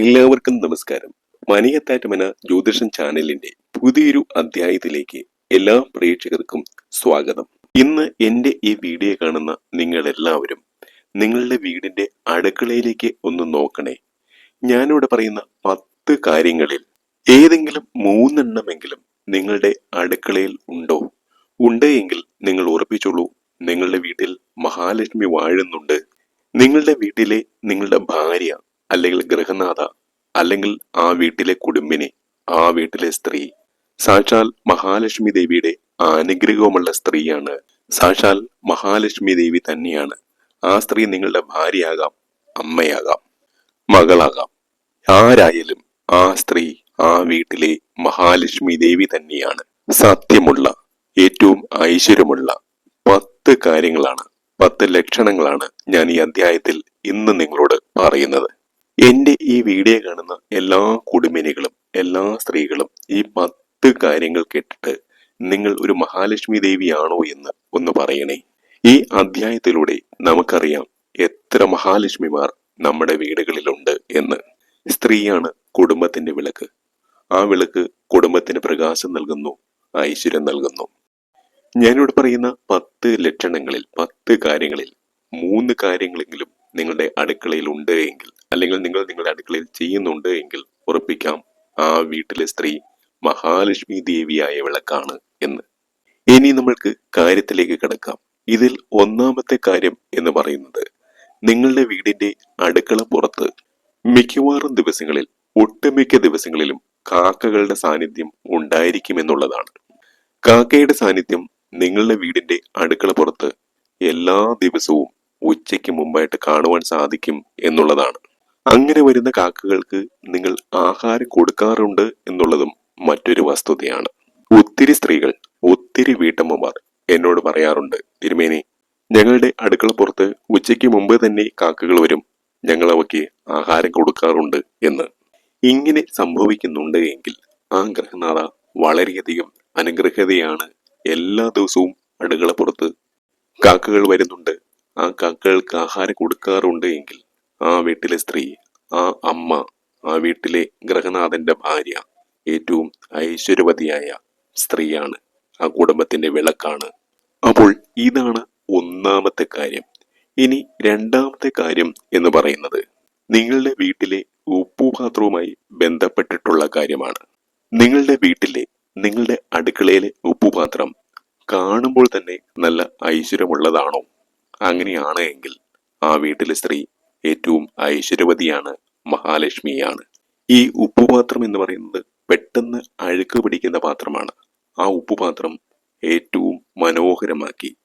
എല്ലാവർക്കും നമസ്കാരം. മനിയത്താറ്റമന ജ്യോതിഷൻ ചാനലിന്റെ പുതിയൊരു അധ്യായത്തിലേക്ക് എല്ലാ പ്രേക്ഷകർക്കും സ്വാഗതം. ഇന്ന് എന്റെ ഈ വീഡിയോ കാണുന്ന നിങ്ങളെല്ലാവരും നിങ്ങളുടെ വീടിന്റെ അടുക്കളയിലേക്ക് ഒന്ന് നോക്കണേ. ഞാനിവിടെ പറയുന്ന പത്ത് കാര്യങ്ങളിൽ ഏതെങ്കിലും മൂന്നെണ്ണമെങ്കിലും നിങ്ങളുടെ അടുക്കളയിൽ ഉണ്ടോ? ഉണ്ടെങ്കിൽ നിങ്ങൾ ഉറപ്പിച്ചോളൂ നിങ്ങളുടെ വീട്ടിൽ മഹാലക്ഷ്മി വാഴുന്നുണ്ട്. നിങ്ങളുടെ വീട്ടിലെ നിങ്ങളുടെ ഭാര്യ അല്ലെങ്കിൽ ഗൃഹനാഥ അല്ലെങ്കിൽ ആ വീട്ടിലെ കുടുംബിനി ആ വീട്ടിലെ സ്ത്രീ. സാക്ഷാൽ മഹാലക്ഷ്മി ദേവിയുടെ അനുഗ്രഹവുമുള്ള സ്ത്രീയാണ്. സാക്ഷാൽ മഹാലക്ഷ്മി ദേവി തന്നെയാണ്. ആ സ്ത്രീ നിങ്ങളുടെ ഭാര്യയാകാം അമ്മയാകാം മകളാകാം. ആരായാലും ആ സ്ത്രീ ആ വീട്ടിലെ മഹാലക്ഷ്മി ദേവി തന്നെയാണ്. സത്യമുള്ള ഏറ്റവും ഐശ്വര്യമുള്ള പത്ത് കാര്യങ്ങളാണ് പത്ത് ലക്ഷണങ്ങളാണ് ഞാൻ ഈ അധ്യായത്തിൽ ഇന്ന് നിങ്ങളോട് പറയുന്നത്. എന്റെ ഈ വീഡിയോ കാണുന്ന എല്ലാ കുടുംബിനികളും എല്ലാ സ്ത്രീകളും ഈ പത്ത് കാര്യങ്ങൾ കേട്ടിട്ട് നിങ്ങൾ ഒരു മഹാലക്ഷ്മി ദേവിയാണോ എന്ന് ഒന്ന് പറയണേ. ഈ അധ്യായത്തിലൂടെ നമുക്കറിയാം എത്ര മഹാലക്ഷ്മിമാർ നമ്മുടെ വീടുകളിലുണ്ട് എന്ന്. സ്ത്രീയാണ് കുടുംബത്തിന്റെ വിളക്ക്. ആ വിളക്ക് കുടുംബത്തിന് പ്രകാശം നൽകുന്നു ഐശ്വര്യം നൽകുന്നു. ഞാനിവിടെ പറയുന്ന പത്ത് ലക്ഷണങ്ങളിൽ പത്ത് കാര്യങ്ങളിൽ മൂന്ന് കാര്യങ്ങളെങ്കിലും നിങ്ങളുടെ അടുക്കളയിൽ ഉണ്ട് എങ്കിൽ അല്ലെങ്കിൽ നിങ്ങൾ നിങ്ങളുടെ അടുക്കളയിൽ ചെയ്യുന്നുണ്ട് എങ്കിൽ ഉറപ്പിക്കാം ആ വീട്ടിലെ സ്ത്രീ മഹാലക്ഷ്മി ദേവിയായ വിളക്കാണ് എന്ന്. ഇനി നമ്മൾക്ക് കാര്യത്തിലേക്ക് കിടക്കാം. ഇതിൽ ഒന്നാമത്തെ കാര്യം എന്ന് പറയുന്നത് നിങ്ങളുടെ വീടിന്റെ അടുക്കള പുറത്ത് മിക്കവാറും ദിവസങ്ങളിൽ ഒട്ടുമിക്ക ദിവസങ്ങളിലും കാക്കകളുടെ സാന്നിധ്യം ഉണ്ടായിരിക്കുമെന്നുള്ളതാണ്. കാക്കയുടെ സാന്നിധ്യം നിങ്ങളുടെ വീടിന്റെ അടുക്കള പുറത്ത് എല്ലാ ദിവസവും ഉച്ചയ്ക്ക് മുമ്പായിട്ട് കാണുവാൻ സാധിക്കും എന്നുള്ളതാണ്. അങ്ങനെ വരുന്ന കാക്കകൾക്ക് നിങ്ങൾ ആഹാരം കൊടുക്കാറുണ്ട് എന്നുള്ളതും മറ്റൊരു വസ്തുതയാണ്. ഒത്തിരി സ്ത്രീകൾ ഒത്തിരി വീട്ടമ്മമാർ എന്നോട് പറയാറുണ്ട് തിരുമേനി ഞങ്ങളുടെ അടുക്കള പുറത്ത് ഉച്ചയ്ക്ക് മുമ്പ് തന്നെ കാക്കകൾ വരും. ഞങ്ങൾ അവയ്ക്ക് ആഹാരം കൊടുക്കാറുണ്ട് എന്ന്. ഇങ്ങനെ സംഭവിക്കുന്നുണ്ട് എങ്കിൽ ആ ഗ്രഹനാഥ വളരെയധികം അനുഗ്രഹതയാണ് എല്ലാ ദിവസവും അടുക്കള പുറത്ത് കാക്കകൾ വരുന്നുണ്ട്. ആ കാക്കകൾക്ക് ആഹാരം കൊടുക്കാറുണ്ട് എങ്കിൽ ആ വീട്ടിലെ സ്ത്രീ ആ അമ്മ ആ വീട്ടിലെ ഗ്രഹനാഥന്റെ ഭാര്യ ഏറ്റവും ഐശ്വര്യവതിയായ സ്ത്രീയാണ്. ആ കുടുംബത്തിന്റെ വിളക്കാണ്. അപ്പോൾ ഇതാണ് ഒന്നാമത്തെ കാര്യം. ഇനി രണ്ടാമത്തെ കാര്യം എന്ന് പറയുന്നത് നിങ്ങളുടെ വീട്ടിലെ ഉപ്പുപാത്രവുമായി ബന്ധപ്പെട്ടിട്ടുള്ള കാര്യമാണ്. നിങ്ങളുടെ വീട്ടിലെ നിങ്ങളുടെ അടുക്കളയിലെ ഉപ്പുപാത്രം കാണുമ്പോൾ തന്നെ നല്ല ഐശ്വര്യമുള്ളതാണോ? അങ്ങനെയാണ് എങ്കിൽ ആ വീട്ടിലെ സ്ത്രീ ഏറ്റവും ഐശ്വര്യവതിയാണ് മഹാലക്ഷ്മിയാണ്. ഈ ഉപ്പുപാത്രം എന്ന് പറയുന്നത് പെട്ടെന്ന് അഴുക്ക് പിടിക്കുന്ന പാത്രമാണ്. ആ ഉപ്പുപാത്രം ഏറ്റവും മനോഹരമാക്കി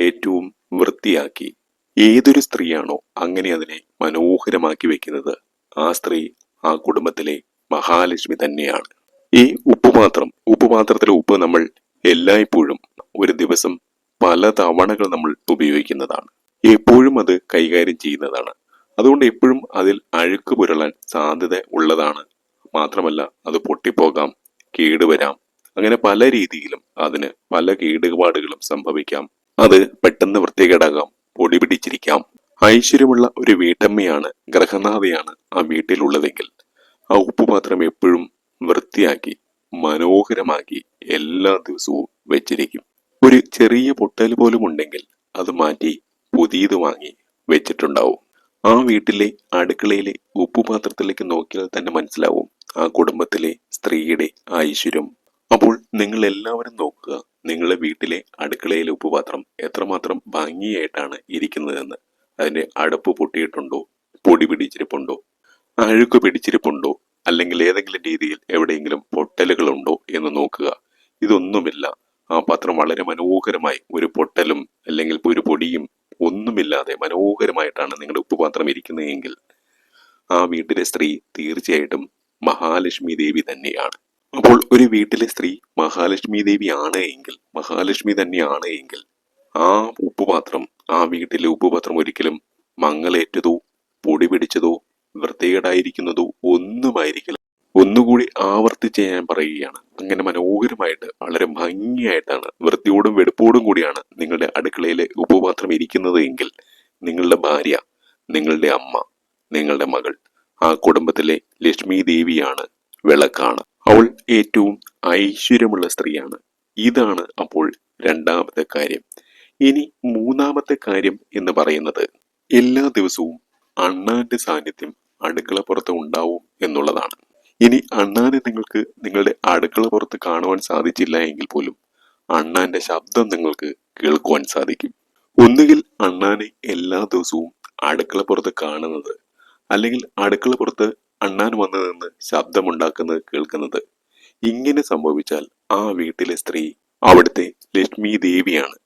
ഏറ്റവും വൃത്തിയാക്കി. ഏതൊരു സ്ത്രീയാണോ അങ്ങനെ അതിനെ മനോഹരമാക്കി വെക്കുന്നത്. ആ സ്ത്രീ ആ കുടുംബത്തിലെ മഹാലക്ഷ്മി തന്നെയാണ്. ഈ ഉപ്പുപാത്രം ഉപ്പുപാത്രത്തിലെ ഉപ്പ് നമ്മൾ എല്ലായ്പ്പോഴും ഒരു ദിവസം പല തവണകൾ നമ്മൾ ഉപയോഗിക്കുന്നതാണ്. എപ്പോഴും അത് കൈകാര്യം ചെയ്യുന്നതാണ്. അതുകൊണ്ട് എപ്പോഴും അതിൽ അഴുക്ക് പുരളാൻ സാധ്യത ഉള്ളതാണ്. മാത്രമല്ല അത് പൊട്ടിപ്പോകാം കേടുവരാം അങ്ങനെ പല രീതിയിലും അതിന് പല കേടുപാടുകളും സംഭവിക്കാം. അത് പെട്ടെന്ന് വൃത്തികേടാകാം പൊടി പിടിച്ചിരിക്കാം. ഐശ്വര്യമുള്ള ഒരു വീട്ടമ്മയാണ് ഗ്രഹനാഥയാണ് ആ വീട്ടിലുള്ളതെങ്കിൽ ആ ഉപ്പുപാത്രം എപ്പോഴും വൃത്തിയാക്കി മനോഹരമാക്കി എല്ലാ ദിവസവും വെച്ചിരിക്കും. ഒരു ചെറിയ പൊട്ടൽ പോലും ഉണ്ടെങ്കിൽ അത് മാറ്റി പുതിയത് വാങ്ങി വെച്ചിട്ടുണ്ടാവും. ആ വീട്ടിലെ അടുക്കളയിലെ ഉപ്പുപാത്രത്തിലേക്ക് നോക്കിയാൽ തന്നെ മനസ്സിലാവും ആ കുടുംബത്തിലെ സ്ത്രീയുടെ ഐശ്വര്യം. അപ്പോൾ നിങ്ങൾ എല്ലാവരും നോക്കുക നിങ്ങളുടെ വീട്ടിലെ അടുക്കളയിലെ ഉപ്പുപാത്രം എത്രമാത്രം ഭംഗിയായിട്ടാണ് ഇരിക്കുന്നതെന്ന്. അതിന്റെ അടുപ്പ് പൊട്ടിയിട്ടുണ്ടോ? പൊടി പിടിച്ചിരിപ്പുണ്ടോ? അഴുക്ക് പിടിച്ചിരിപ്പുണ്ടോ? അല്ലെങ്കിൽ ഏതെങ്കിലും രീതിയിൽ എവിടെയെങ്കിലും പൊട്ടലുകളുണ്ടോ എന്ന് നോക്കുക. ഇതൊന്നുമില്ല. ആ പാത്രം വളരെ മനോഹരമായി ഒരു പൊട്ടലും അല്ലെങ്കിൽ ഒരു പൊടിയും ഒന്നുമില്ലാതെ മനോഹരമായിട്ടാണ് നിങ്ങളുടെ ഉപ്പുപാത്രം ഇരിക്കുന്നതെങ്കിൽ ആ വീട്ടിലെ സ്ത്രീ തീർച്ചയായിട്ടും മഹാലക്ഷ്മി ദേവി തന്നെയാണ്. അപ്പോൾ ഒരു വീട്ടിലെ സ്ത്രീ മഹാലക്ഷ്മി ദേവി ആണ് എങ്കിൽ മഹാലക്ഷ്മി തന്നെയാണ് എങ്കിൽ ആ ഉപ്പുപാത്രം ആ വീട്ടിലെ ഉപ്പുപാത്രം ഒരിക്കലും മങ്ങലേറ്റതോ പൊടി പിടിച്ചതോ വൃത്തികേടായിരിക്കുന്നതോ ഒന്നുമായിരിക്കില്ല. ഒന്നുകൂടി ആവർത്തിച്ച് ഞാൻ പറയുകയാണ്. അങ്ങനെ മനോഹരമായിട്ട് വളരെ ഭംഗിയായിട്ടാണ് വൃത്തിയോടും വെടുപ്പോടും കൂടിയാണ് നിങ്ങളുടെ അടുക്കളയിലെ ഉപപാത്രം ഇരിക്കുന്നത് എങ്കിൽ നിങ്ങളുടെ ഭാര്യ നിങ്ങളുടെ അമ്മ നിങ്ങളുടെ മകൾ ആ കുടുംബത്തിലെ ലക്ഷ്മി ദേവിയാണ് വിളക്കാണ്. അവൾ ഏറ്റവും ഐശ്വര്യമുള്ള സ്ത്രീയാണ്. ഇതാണ് അപ്പോൾ രണ്ടാമത്തെ കാര്യം. ഇനി മൂന്നാമത്തെ കാര്യം എന്ന് പറയുന്നത് എല്ലാ ദിവസവും അണ്ണാന്റെ സാന്നിധ്യം അടുക്കളപ്പുറത്ത് ഉണ്ടാവും എന്നുള്ളതാണ്. ഇനി അണ്ണാനെ നിങ്ങൾക്ക് നിങ്ങളുടെ അടുക്കള പുറത്ത് കാണുവാൻ സാധിച്ചില്ല എങ്കിൽ പോലും അണ്ണാന്റെ ശബ്ദം നിങ്ങൾക്ക് കേൾക്കുവാൻ സാധിക്കും. ഒന്നുകിൽ അണ്ണാനെ എല്ലാ ദിവസവും അടുക്കള പുറത്ത് കാണുന്നത് അല്ലെങ്കിൽ അടുക്കള പുറത്ത് അണ്ണാൻ വന്നു നിന്ന് ശബ്ദമുണ്ടാക്കുന്നത് കേൾക്കുന്നത്. ഇങ്ങനെ സംഭവിച്ചാൽ ആ വീട്ടിലെ സ്ത്രീ അവിടുത്തെ ലക്ഷ്മി ദേവിയാണ്.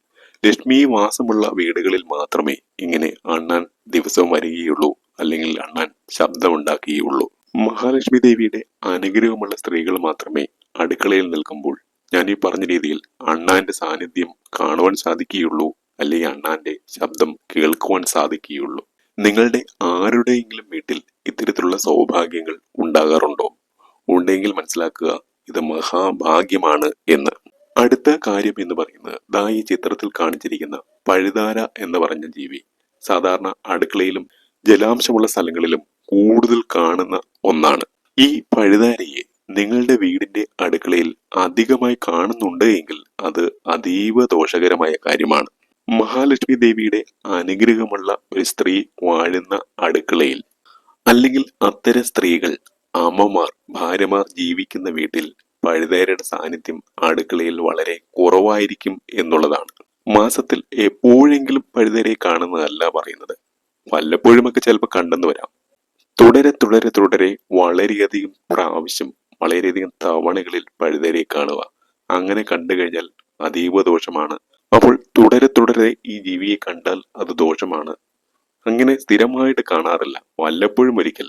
ലക്ഷ്മി വാസമുള്ള വീടുകളിൽ മാത്രമേ ഇങ്ങനെ അണ്ണാൻ ദിവസവും വരികയുള്ളൂ അല്ലെങ്കിൽ അണ്ണാൻ ശബ്ദമുണ്ടാക്കുകയുള്ളൂ. മഹാലക്ഷ്മി ദേവിയുടെ അനുഗ്രഹമുള്ള സ്ത്രീകൾ മാത്രമേ അടുക്കളയിൽ നിൽക്കുമ്പോൾ ഞാൻ ഈ പറഞ്ഞ രീതിയിൽ അണ്ണാന്റെ സാന്നിധ്യം കാണുവാൻ സാധിക്കുകയുള്ളൂ അല്ലെങ്കിൽ അണ്ണാന്റെ ശബ്ദം കേൾക്കുവാൻ സാധിക്കുകയുള്ളൂ. നിങ്ങളുടെ ആരുടെയെങ്കിലും വീട്ടിൽ ഇത്തരത്തിലുള്ള സൗഭാഗ്യങ്ങൾ ഉണ്ടാകാറുണ്ടോ? ഉണ്ടെങ്കിൽ മനസ്സിലാക്കുക ഇത് മഹാഭാഗ്യമാണ് എന്ന്. അടുത്ത കാര്യം എന്ന് പറയുന്നത് ദാ ഈ ചിത്രത്തിൽ കാണിച്ചിരിക്കുന്ന പഴുതാര എന്ന് പറഞ്ഞ ജീവി സാധാരണ അടുക്കളയിലും ജലാംശമുള്ള സ്ഥലങ്ങളിലും കൂടുതൽ കാണുന്ന ഒന്നാണ്. ഈ പഴുതാരയെ നിങ്ങളുടെ വീടിന്റെ അടുക്കളയിൽ അധികമായി കാണുന്നുണ്ട് എങ്കിൽ അത് അതീവ ദോഷകരമായ കാര്യമാണ്. മഹാലക്ഷ്മി ദേവിയുടെ അനുഗ്രഹമുള്ള ഒരു സ്ത്രീ വാഴുന്ന അടുക്കളയിൽ അല്ലെങ്കിൽ അത്തരം സ്ത്രീകൾ അമ്മമാർ ഭാര്യമാർ ജീവിക്കുന്ന വീട്ടിൽ പഴുതേരയുടെ സാന്നിധ്യം അടുക്കളയിൽ വളരെ കുറവായിരിക്കും എന്നുള്ളതാണ്. മാസത്തിൽ എപ്പോഴെങ്കിലും പഴുതേരയെ കാണുന്നതല്ല പറയുന്നത്. വല്ലപ്പോഴുമൊക്കെ ചിലപ്പോൾ കണ്ടെന്ന് വരാം. തുടരെ തുടരെ തുടരെ വളരെയധികം പ്രാവശ്യം വളരെയധികം തവണകളിൽ പഴുതരെ കാണുക. അങ്ങനെ കണ്ടു കഴിഞ്ഞാൽ അതീവ ദോഷമാണ്. അപ്പോൾ തുടരെ തുടരെ ഈ ജീവിയെ കണ്ടാൽ അത് ദോഷമാണ്. അങ്ങനെ സ്ഥിരമായിട്ട് കാണാറില്ല. വല്ലപ്പോഴും ഒരിക്കൽ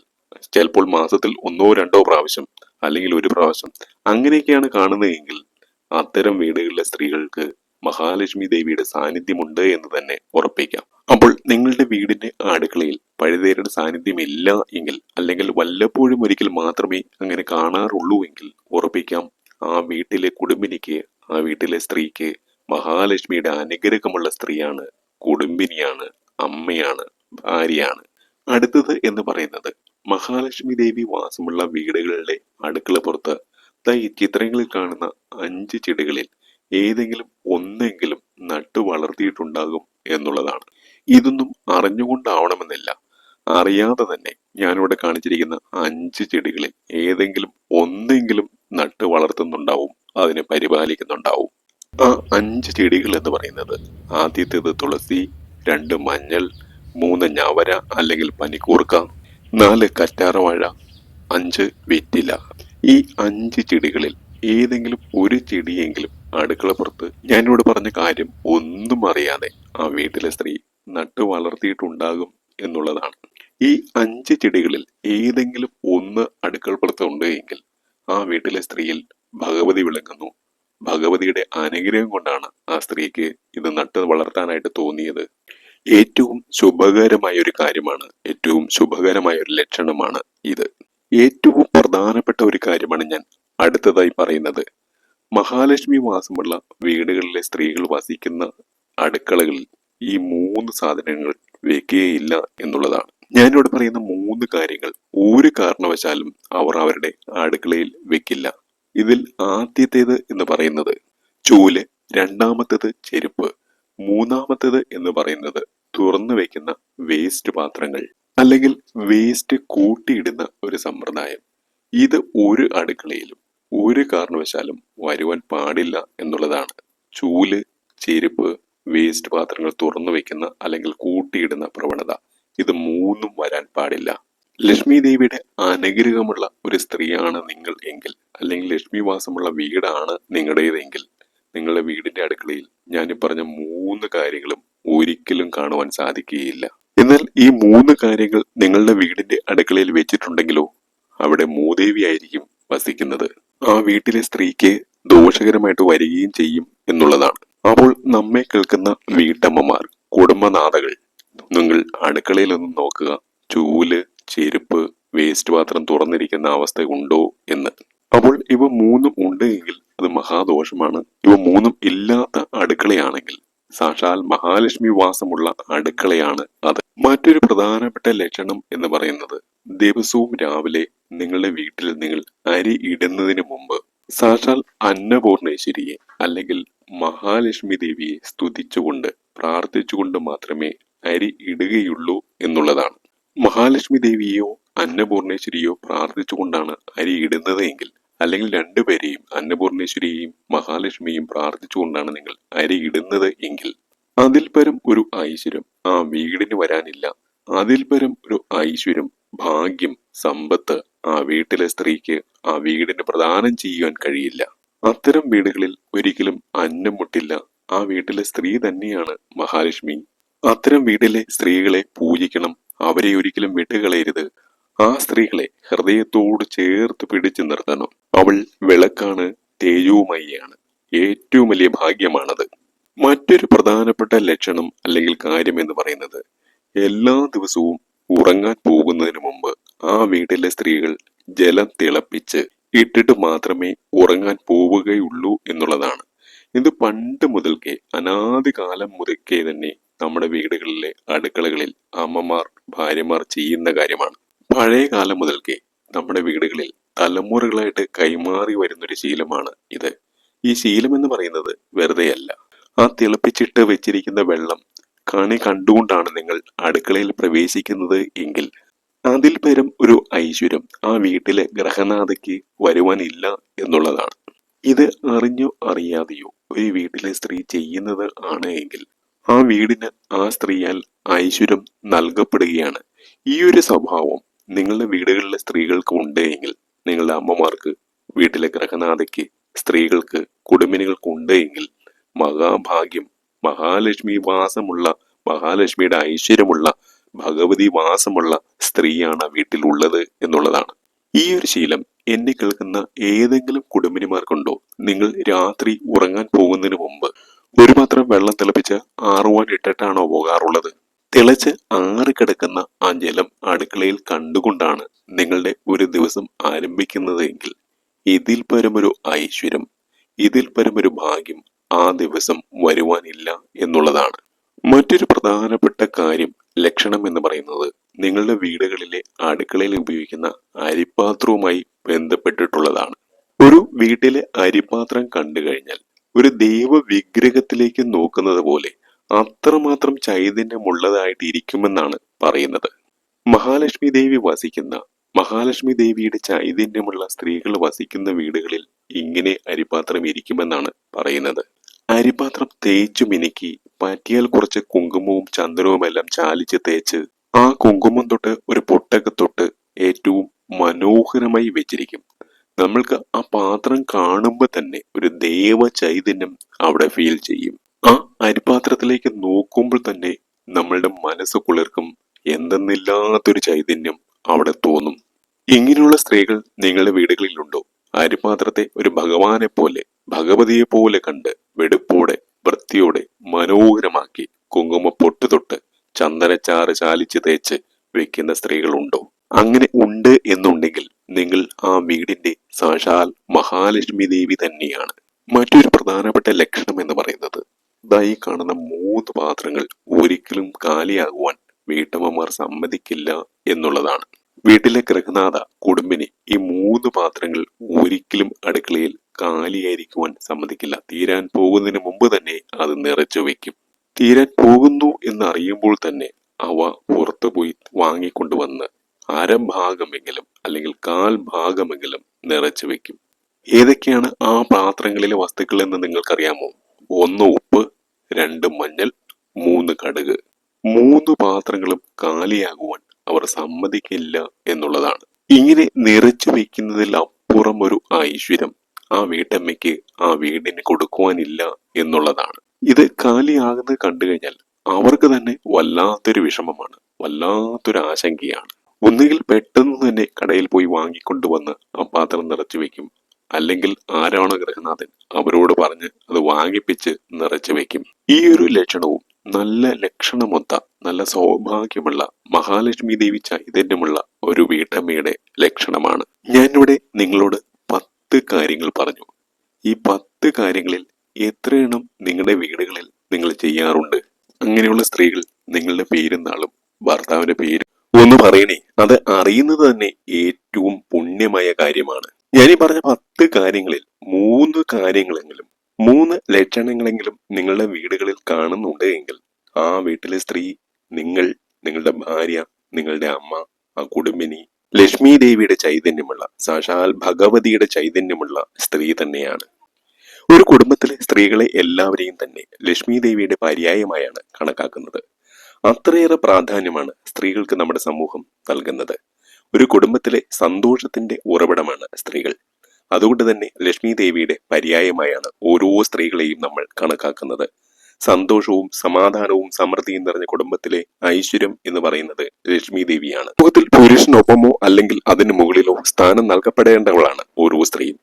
ചിലപ്പോൾ മാസത്തിൽ ഒന്നോ രണ്ടോ പ്രാവശ്യം അല്ലെങ്കിൽ ഒരു പ്രാവശ്യം അങ്ങനെയൊക്കെയാണ് കാണുന്നതെങ്കിൽ അത്തരം വീടുകളിലെ സ്ത്രീകൾക്ക് മഹാലക്ഷ്മി ദേവിയുടെ സാന്നിധ്യമുണ്ട് എന്ന് തന്നെ ഉറപ്പിക്കാം. അപ്പോൾ നിങ്ങളുടെ വീടിന്റെ അടുക്കളയിൽ പഴുതേരുടെ സാന്നിധ്യം ഇല്ല എങ്കിൽ അല്ലെങ്കിൽ വല്ലപ്പോഴും ഒരിക്കൽ മാത്രമേ അങ്ങനെ കാണാറുള്ളൂ എങ്കിൽ ഉറപ്പിക്കാം. ആ വീട്ടിലെ കുടുംബിനിക്ക് ആ വീട്ടിലെ സ്ത്രീക്ക് മഹാലക്ഷ്മിയുടെ അനുഗ്രഹമുള്ള സ്ത്രീയാണ് കുടുംബിനിയാണ് അമ്മയാണ് ഭാര്യയാണ്. അടുത്തത് എന്ന് പറയുന്നത് മഹാലക്ഷ്മി ദേവി വാസമുള്ള വീടുകളിലെ അടുക്കള പുറത്ത് ചിത്രങ്ങളിൽ കാണുന്ന അഞ്ച് ചെടികളിൽ ഏതെങ്കിലും ഒന്നെങ്കിലും നട്ടു വളർത്തിയിട്ടുണ്ടാകും എന്നുള്ളതാണ്. ഇതൊന്നും അറിഞ്ഞുകൊണ്ടാവണമെന്നില്ല. അറിയാതെ തന്നെ ഞാനിവിടെ കാണിച്ചിരിക്കുന്ന അഞ്ച് ചെടികളിൽ ഏതെങ്കിലും ഒന്നെങ്കിലും നട്ട് വളർത്തുന്നുണ്ടാവും അതിനെ പരിപാലിക്കുന്നുണ്ടാവും. ആ അഞ്ച് ചെടികൾ എന്ന് പറയുന്നത് ആദ്യത്തേത് തുളസി രണ്ട് മഞ്ഞൾ മൂന്ന് ഞവര അല്ലെങ്കിൽ പനിക്കൂർക്ക നാല് കറ്റാറവാഴ അഞ്ച് വെറ്റില. ഈ അഞ്ച് ചെടികളിൽ ഏതെങ്കിലും ഒരു ചെടിയെങ്കിലും അടുക്കളപ്പുറത്ത് ഞാനിവിടെ പറഞ്ഞ കാര്യം ഒന്നും അറിയാതെ ആ വീട്ടിലെ സ്ത്രീ നട്ടു വളർത്തിയിട്ടുണ്ടാകും എന്നുള്ളതാണ്. ഈ അഞ്ച് ചെടികളിൽ ഏതെങ്കിലും ഒന്ന് അടുക്കളപ്പുറത്ത് ഉണ്ട് എങ്കിൽ ആ വീട്ടിലെ സ്ത്രീയിൽ ഭഗവതി വിളങ്ങുന്നു. ഭഗവതിയുടെ അനുഗ്രഹം കൊണ്ടാണ് ആ സ്ത്രീക്ക് ഇത് നട്ട് വളർത്താനായിട്ട് തോന്നിയത്. ഏറ്റവും ശുഭകരമായ ഒരു കാര്യമാണ് ഏറ്റവും ശുഭകരമായ ഒരു ലക്ഷണമാണ് ഇത്. ഏറ്റവും പ്രധാനപ്പെട്ട ഒരു കാര്യമാണ് ഞാൻ അടുത്തതായി പറയുന്നത്. മഹാലക്ഷ്മി വാസമുള്ള വീടുകളിലെ സ്ത്രീകൾ വസിക്കുന്ന അടുക്കളകളിൽ ഈ മൂന്ന് സാധനങ്ങൾ വെക്കുകയില്ല എന്നുള്ളതാണ്. ഞാനിവിടെ പറയുന്ന മൂന്ന് കാര്യങ്ങൾ ഒരു കാരണവശാലും അവർ അവരുടെ അടുക്കളയിൽ വെക്കില്ല. ഇതിൽ ആദ്യത്തേത് എന്ന് പറയുന്നത് ചൂൽ രണ്ടാമത്തേത് ചെരുപ്പ് മൂന്നാമത്തേത് എന്ന് പറയുന്നത് തുറന്നു വെക്കുന്ന വേസ്റ്റ് പാത്രങ്ങൾ അല്ലെങ്കിൽ വേസ്റ്റ് കൂട്ടിയിടുന്ന ഒരു സമ്പ്രദായം. ഇത് ഒരു അടുക്കളയിലും ഒരു കാരണവശാലും വരുവാൻ പാടില്ല എന്നുള്ളതാണ്. ചൂൽ ചെരുപ്പ് വേസ്റ്റ് പാത്രങ്ങൾ തുറന്നു വെക്കുന്ന അല്ലെങ്കിൽ കൂട്ടിയിടുന്ന പ്രവണത. ഇത് മൂന്നും വരാൻ പാടില്ല. ലക്ഷ്മി ദേവിയുടെ അനുഗ്രഹമുള്ള ഒരു സ്ത്രീയാണ് നിങ്ങൾ എങ്കിൽ അല്ലെങ്കിൽ ലക്ഷ്മി വാസമുള്ള വീടാണ് നിങ്ങളുടേതെങ്കിൽ നിങ്ങളുടെ വീടിന്റെ അടുക്കളയിൽ ഞാൻ പറഞ്ഞ മൂന്ന് കാര്യങ്ങളും ഒരിക്കലും കാണുവാൻ സാധിക്കുകയില്ല. എന്നാൽ ഈ മൂന്ന് കാര്യങ്ങൾ നിങ്ങളുടെ വീടിന്റെ അടുക്കളയിൽ വെച്ചിട്ടുണ്ടെങ്കിലോ അവിടെ മൂദേവി ആയിരിക്കും വസിക്കുന്നത്. ആ വീട്ടിലെ സ്ത്രീക്ക് ദോഷകരമായിട്ട് വരികയും ചെയ്യും എന്നുള്ളതാണ്. അപ്പോൾ നമ്മെ കേൾക്കുന്ന വീട്ടമ്മമാർ കുടുംബനാഥകൾ നിങ്ങൾ അടുക്കളയിൽ ഒന്ന് നോക്കുക. ചൂൽ ചെരുപ്പ് വേസ്റ്റ് പാത്രം തുറന്നിരിക്കുന്ന അവസ്ഥ ഉണ്ടോ എന്ന്. അപ്പോൾ ഇവ മൂന്നും ഉണ്ട് എങ്കിൽ അത് മഹാദോഷമാണ്. ഇവ മൂന്നും ഇല്ലാത്ത അടുക്കളയാണെങ്കിൽ സാക്ഷാൽ മഹാലക്ഷ്മി വാസമുള്ള അടുക്കളയാണ് അത്. മറ്റൊരു പ്രധാനപ്പെട്ട ലക്ഷണം എന്ന് പറയുന്നത് ദിവസവും രാവിലെ നിങ്ങളുടെ വീട്ടിൽ നിങ്ങൾ അരി ഇടുന്നതിന് മുമ്പ് സാക്ഷാൽ അന്നപൂർണേശ്വരിയെ അല്ലെങ്കിൽ മഹാലക്ഷ്മി ദേവിയെ സ്തുതിച്ചുകൊണ്ട് പ്രാർത്ഥിച്ചുകൊണ്ട് മാത്രമേ അരി ഇടുകയുള്ളൂ എന്നുള്ളതാണ്. മഹാലക്ഷ്മി ദേവിയെയോ അന്നപൂർണേശ്വരിയോ പ്രാർത്ഥിച്ചുകൊണ്ടാണ് അരി ഇടുന്നത് എങ്കിൽ അല്ലെങ്കിൽ രണ്ടുപേരെയും അന്നപൂർണേശ്വരിയെയും മഹാലക്ഷ്മിയെയും പ്രാർത്ഥിച്ചുകൊണ്ടാണ് നിങ്ങൾ അരി ഇടുന്നത് എങ്കിൽ അതിൽ പരം ഒരു ഐശ്വര്യം ആ വീടിന് വരാനില്ല. അതിൽ പരം ഒരു ഐശ്വര്യം ഭാഗ്യം സമ്പത്ത് ആ വീട്ടിലെ സ്ത്രീക്ക് ആ വീടിന് പ്രദാനം ചെയ്യുവാൻ കഴിയില്ല. അത്തരം വീടുകളിൽ ഒരിക്കലും അന്നം മുട്ടില്ല. ആ വീട്ടിലെ സ്ത്രീ തന്നെയാണ് മഹാലക്ഷ്മി. അത്തരം വീട്ടിലെ സ്ത്രീകളെ പൂജിക്കണം. അവരെ ഒരിക്കലും വിട്ടുകളയരുത്. ആ സ്ത്രീകളെ ഹൃദയത്തോട് ചേർത്ത് പിടിച്ചു നിർത്തണം. അവൾ വിളക്കാണ് തേജവുമയ്യാണ് ഏറ്റവും വലിയ ഭാഗ്യമാണത്. മറ്റൊരു പ്രധാനപ്പെട്ട ലക്ഷണം അല്ലെങ്കിൽ കാര്യം എന്ന് പറയുന്നത് എല്ലാ ദിവസവും ഉറങ്ങാൻ പോകുന്നതിന് മുമ്പ് ആ വീട്ടിലെ സ്ത്രീകൾ ജലം തിളപ്പിച്ച് ഇട്ടിട്ട് മാത്രമേ ഉറങ്ങാൻ പോവുകയുള്ളൂ എന്നുള്ളതാണ്. ഇത് പണ്ട് മുതൽക്കേ അനാദി കാലം മുതൽക്കേ തന്നെ നമ്മുടെ വീടുകളിലെ അടുക്കളകളിൽ അമ്മമാർ ഭാര്യമാർ ചെയ്യുന്ന കാര്യമാണ്. പഴയ കാലം മുതൽക്കേ നമ്മുടെ വീടുകളിൽ തലമുറകളായിട്ട് കൈമാറി വരുന്നൊരു ശീലമാണ് ഇത്. ഈ ശീലം എന്ന് പറയുന്നത് വെറുതെയല്ല. ആ തിളപ്പിച്ചിട്ട് വെച്ചിരിക്കുന്ന വെള്ളം കണി കണ്ടുകൊണ്ടാണ് നിങ്ങൾ അടുക്കളയിൽ പ്രവേശിക്കുന്നത് എങ്കിൽ അതിൽ പരം ഒരു ഐശ്വര്യം ആ വീട്ടിലെ ഗ്രഹനാഥയ്ക്ക് വരുവാനില്ല എന്നുള്ളതാണ്. ഇത് അറിഞ്ഞോ അറിയാതെയോ ഒരു വീട്ടിലെ സ്ത്രീ ചെയ്യുന്നത് ആണ് എങ്കിൽ ആ വീടിന് ആ സ്ത്രീയാൽ ഐശ്വര്യം നൽകപ്പെടുകയാണ്. ഈ ഒരു സ്വഭാവം നിങ്ങളുടെ വീടുകളിലെ സ്ത്രീകൾക്ക് ഉണ്ട് എങ്കിൽ നിങ്ങളുടെ അമ്മമാർക്ക് വീട്ടിലെ ഗ്രഹനാഥയ്ക്ക് സ്ത്രീകൾക്ക് കുടുംബിനികൾക്ക് ഉണ്ട് എങ്കിൽ മഹാഭാഗ്യം മഹാലക്ഷ്മി വാസമുള്ള മഹാലക്ഷ്മിയുടെ ഐശ്വര്യമുള്ള ഭഗവതി വാസമുള്ള സ്ത്രീയാണ് വീട്ടിലുള്ളത് എന്നുള്ളതാണ്. ഈ ഒരു ശീലം എന്നെ കേൾക്കുന്ന ഏതെങ്കിലും കുടുംബിനിമാർക്കുണ്ടോ? നിങ്ങൾ രാത്രി ഉറങ്ങാൻ പോകുന്നതിന് മുമ്പ് ഒരു മാത്രം വെള്ളം തിളപ്പിച്ച് ആറുവാൻ ഇട്ടിട്ടാണോ പോകാറുള്ളത്? തിളച്ച് ആറിക്കിടക്കുന്ന ആ ജലം അടുക്കളയിൽ കണ്ടുകൊണ്ടാണ് നിങ്ങളുടെ ഒരു ദിവസം ആരംഭിക്കുന്നത് എങ്കിൽ ഇതിൽ പരമൊരു ഐശ്വര്യം ഇതിൽ പരമൊരു ഭാഗ്യം ആ ദിവസം വരുവാനില്ല എന്നുള്ളതാണ്. മറ്റൊരു പ്രധാനപ്പെട്ട കാര്യം ലക്ഷണം എന്ന് പറയുന്നത് നിങ്ങളുടെ വീടുകളിലെ അടുക്കളയിൽ ഉപയോഗിക്കുന്ന അരിപാത്രവുമായി ബന്ധപ്പെട്ടിട്ടുള്ളതാണ്. ഒരു വീട്ടിലെ അരിപാത്രം കണ്ടു കഴിഞ്ഞാൽ ഒരു ദൈവ വിഗ്രഹത്തിലേക്ക് നോക്കുന്നത് പോലെ അത്രമാത്രം ചൈതന്യമുള്ളതായിട്ട് ഇരിക്കുമെന്നാണ് പറയുന്നത്. മഹാലക്ഷ്മി ദേവി വസിക്കുന്ന മഹാലക്ഷ്മി ദേവിയുടെ ചൈതന്യമുള്ള സ്ത്രീകൾ വസിക്കുന്ന വീടുകളിൽ ഇങ്ങനെ അരിപാത്രം ഇരിക്കുമെന്നാണ് പറയുന്നത്. അരിപ്പാത്രം തേച്ചു മിനുക്കി. പറ്റിയാൽ കുറച്ച് കുങ്കുമവും ചന്ദനവും എല്ലാം ചാലിച്ച് തേച്ച് ആ കുങ്കുമം തൊട്ട് ഒരു പൊട്ടൊക്കെ തൊട്ട് ഏറ്റവും മനോഹരമായി വെച്ചിരിക്കും. നമ്മൾക്ക് ആ പാത്രം കാണുമ്പോൾ തന്നെ ഒരു ദേവ ചൈതന്യം അവിടെ ഫീൽ ചെയ്യും. ആ അരിപാത്രത്തിലേക്ക് നോക്കുമ്പോൾ തന്നെ നമ്മളുടെ മനസ്സ് കുളിർക്കും. എന്തെന്നില്ലാത്തൊരു ചൈതന്യം അവിടെ തോന്നും. ഇങ്ങനെയുള്ള സ്ത്രീകൾ നിങ്ങളുടെ വീടുകളിലുണ്ടോ? അരിപാത്രത്തെ ഒരു ഭഗവാനെ പോലെ ഭഗവതിയെ പോലെ കണ്ട് വെടുപ്പോടെ വൃത്തിയോടെ മനോഹരമാക്കി കുങ്കുമ പൊട്ടു തൊട്ട് ചന്ദനച്ചാറ് ചാലിച്ച് തേച്ച് വെക്കുന്ന സ്ത്രീകളുണ്ടോ? അങ്ങനെ ഉണ്ട് എന്നുണ്ടെങ്കിൽ നിങ്ങൾ ആ വീടിന്റെ സാക്ഷാൽ മഹാലക്ഷ്മി ദേവി തന്നെയാണ്. മറ്റൊരു പ്രധാനപ്പെട്ട ലക്ഷണം എന്ന് പറയുന്നത് ദാ ഈ കാണുന്ന മൂന്ന് പാത്രങ്ങൾ ഒരിക്കലും കാലിയാകുവാൻ വീട്ടമ്മമാർ സമ്മതിക്കില്ല എന്നുള്ളതാണ്. വീട്ടിലെ ഗൃഹനാഥ കുടുംബിനി ഈ മൂന്ന് പാത്രങ്ങൾ ഒരിക്കലും അടുക്കളയിൽ കാലിയായിരിക്കുവാൻ സമ്മതിക്കില്ല. തീരാൻ പോകുന്നതിന് മുമ്പ് തന്നെ അത് നിറച്ചു വെക്കും തീരാൻ പോകുന്നു എന്നറിയുമ്പോൾ തന്നെ അവ പുറത്തു പോയി വാങ്ങിക്കൊണ്ടുവന്ന് അരഭാഗമെങ്കിലും അല്ലെങ്കിൽ കാൽ ഭാഗമെങ്കിലും നിറച്ചു വെക്കും ഏതൊക്കെയാണ് ആ പാത്രങ്ങളിലെ വസ്തുക്കൾ എന്ന് നിങ്ങൾക്കറിയാമോ? ഒന്ന് ഉപ്പ് രണ്ട് മഞ്ഞൾ മൂന്ന് കടുക്. മൂന്ന് പാത്രങ്ങളും കാലിയാകുവാൻ അവർ സമ്മതിക്കില്ല എന്നുള്ളതാണ്. ഇങ്ങനെ നിറച്ചു വെക്കുന്നതിൽ അപ്പുറം ഒരു ഐശ്വര്യം. ആ വീട്ടമ്മയ്ക്ക് ആ വീടിന് കൊടുക്കുവാനില്ല എന്നുള്ളതാണ്. ഇത് കാലിയാകുന്നത് കണ്ടു കഴിഞ്ഞാൽ അവർക്ക് തന്നെ വല്ലാത്തൊരു വിഷമമാണ്. വല്ലാത്തൊരു ആശങ്കയാണ്. ഒന്നുകിൽ പെട്ടെന്ന് തന്നെ കടയിൽ പോയി വാങ്ങിക്കൊണ്ടുവന്ന് ആ പാത്രം നിറച്ചു വെക്കും അല്ലെങ്കിൽ ആരാണോ ഗൃഹനാഥൻ അവരോട് പറഞ്ഞ് അത് വാങ്ങിപ്പിച്ച് നിറച്ചു വെക്കും ഈ ഒരു ലക്ഷണവും നല്ല ലക്ഷണമൊത്ത നല്ല സൗഭാഗ്യമുള്ള മഹാലക്ഷ്മി ദേവി ചൈതന്യമുള്ള ഒരു വീട്ടമ്മയുടെ ലക്ഷണമാണ്. ഞാനിവിടെ നിങ്ങളോട് പത്ത് കാര്യങ്ങൾ പറഞ്ഞു. ഈ പത്ത് കാര്യങ്ങളിൽ എത്രയെണ്ണം നിങ്ങളുടെ വീടുകളിൽ നിങ്ങൾ ചെയ്യാറുണ്ട്? അങ്ങനെയുള്ള സ്ത്രീകൾ നിങ്ങളുടെ പേരും നാളും ഭർത്താവിന്റെ പേരും. ഒന്ന് പറയണേ അത് അറിയുന്നത് തന്നെ ഏറ്റവും പുണ്യമായ കാര്യമാണ്. ഞാനീ പറഞ്ഞ പത്ത് കാര്യങ്ങളിൽ മൂന്ന് കാര്യങ്ങളെങ്കിലും മൂന്ന് ലക്ഷണങ്ങളെങ്കിലും നിങ്ങളുടെ വീടുകളിൽ കാണുന്നുണ്ട് എങ്കിൽ ആ വീട്ടിലെ സ്ത്രീ നിങ്ങൾ നിങ്ങളുടെ ഭാര്യ നിങ്ങളുടെ അമ്മ ആ കുടുംബിനി ലക്ഷ്മി ദേവിയുടെ ചൈതന്യമുള്ള സാക്ഷാൽ ഭഗവതിയുടെ ചൈതന്യമുള്ള സ്ത്രീ തന്നെയാണ്. ഒരു കുടുംബത്തിലെ സ്ത്രീകളെ എല്ലാവരെയും തന്നെ ലക്ഷ്മി ദേവിയുടെ പര്യായമായാണ് കണക്കാക്കുന്നത്. അത്രയേറെ പ്രാധാന്യമാണ് സ്ത്രീകൾക്ക് നമ്മുടെ സമൂഹം നൽകുന്നത്. ഒരു കുടുംബത്തിലെ സന്തോഷത്തിന്റെ ഉറവിടമാണ് സ്ത്രീകൾ. അതുകൊണ്ട് തന്നെ ലക്ഷ്മി ദേവിയുടെ പര്യായമായാണ് ഓരോ സ്ത്രീകളെയും നമ്മൾ കണക്കാക്കുന്നത്. സന്തോഷവും സമാധാനവും സമൃദ്ധിയും നിറഞ്ഞ കുടുംബത്തിലെ ഐശ്വര്യം എന്ന് പറയുന്നത് ലക്ഷ്മി ദേവിയാണ്. ലോകത്തിൽ പുരുഷനൊപ്പമോ അല്ലെങ്കിൽ അതിന് മുകളിലോ സ്ഥാനം നൽകപ്പെടേണ്ടവളാണ് ഓരോ സ്ത്രീയും.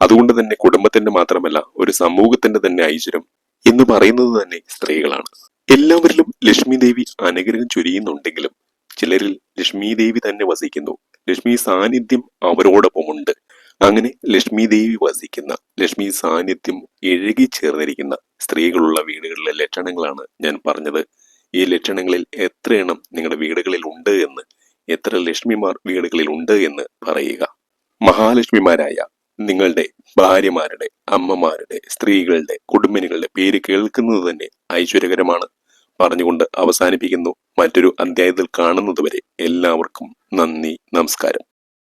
അതുകൊണ്ട് തന്നെ കുടുംബത്തിന്റെ മാത്രമല്ല ഒരു സമൂഹത്തിന്റെ തന്നെ ഐശ്വര്യം എന്ന് പറയുന്നത് തന്നെ സ്ത്രീകളാണ്. എല്ലാവരിലും ലക്ഷ്മി ദേവി അനുഗ്രഹം ചൊരിയുന്നുണ്ടെങ്കിലും ചിലരിൽ ലക്ഷ്മി ദേവി തന്നെ വസിക്കുന്നു. ലക്ഷ്മി സാന്നിധ്യം അവരോടൊപ്പമുണ്ട് അങ്ങനെ ലക്ഷ്മി ദേവി വസിക്കുന്ന ലക്ഷ്മി സാന്നിധ്യം എഴുകി ചേർന്നിരിക്കുന്ന സ്ത്രീകളുള്ള വീടുകളിലെ ലക്ഷണങ്ങളാണ് ഞാൻ പറഞ്ഞത്. ഈ ലക്ഷണങ്ങളിൽ എത്ര എണ്ണം നിങ്ങളുടെ വീടുകളിൽ ഉണ്ട് എന്ന് എത്ര ലക്ഷ്മിമാർ വീടുകളിൽ ഉണ്ട് എന്ന് പറയുക. മഹാലക്ഷ്മിമാരായ നിങ്ങളുടെ ഭാര്യമാരുടെ അമ്മമാരുടെ സ്ത്രീകളുടെ കുടുംബിനികളുടെ പേര് കേൾക്കുന്നത് തന്നെ ഐശ്വര്യകരമാണ്. പറഞ്ഞുകൊണ്ട് അവസാനിപ്പിക്കുന്നു. മറ്റൊരു അധ്യായത്തിൽ കാണുന്നതുവരെ എല്ലാവർക്കും നന്ദി നമസ്കാരം.